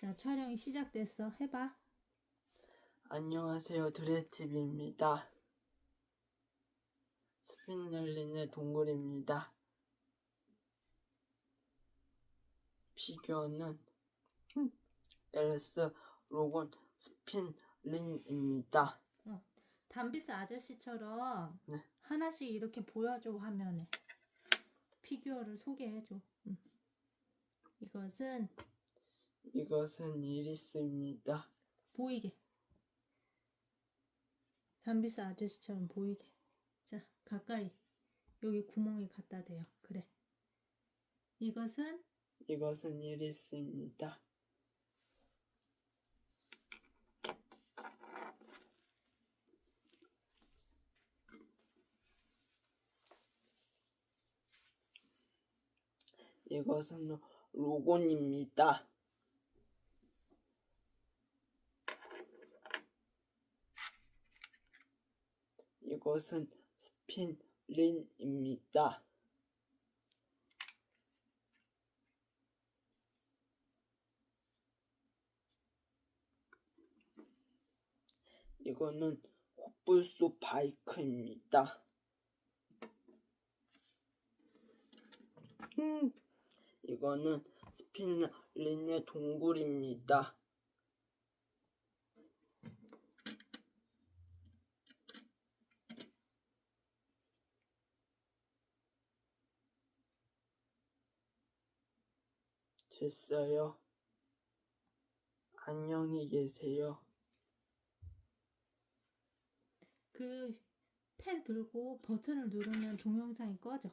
자, 촬영이 시작됐어. 해봐. 안녕하세요 드레집입니다 스피넬린의 동굴입니다 피규어는 엘스 로건 스핀 린입니다 어. 담비스 아저씨처럼 네. 하나씩 이렇게 보여줘 화면에. 피규어를 소개해줘. 응. 이것은 이것은 이리스입니다 보이게. 담비스 아저씨처럼 보이게. 자, 가까이. 여기 구멍에 갖다 대요. 그래. 이것은 이것은 이리스입니다 이것은 로곤입니다. 이것은 스핀린입니다. 이거는 호불소 바이크입니다. 음, 이거는 스핀린의 동굴입니다. 됐어요. 안녕히 계세요. 그 펜 들고 버튼을 누르면 동영상이 꺼져.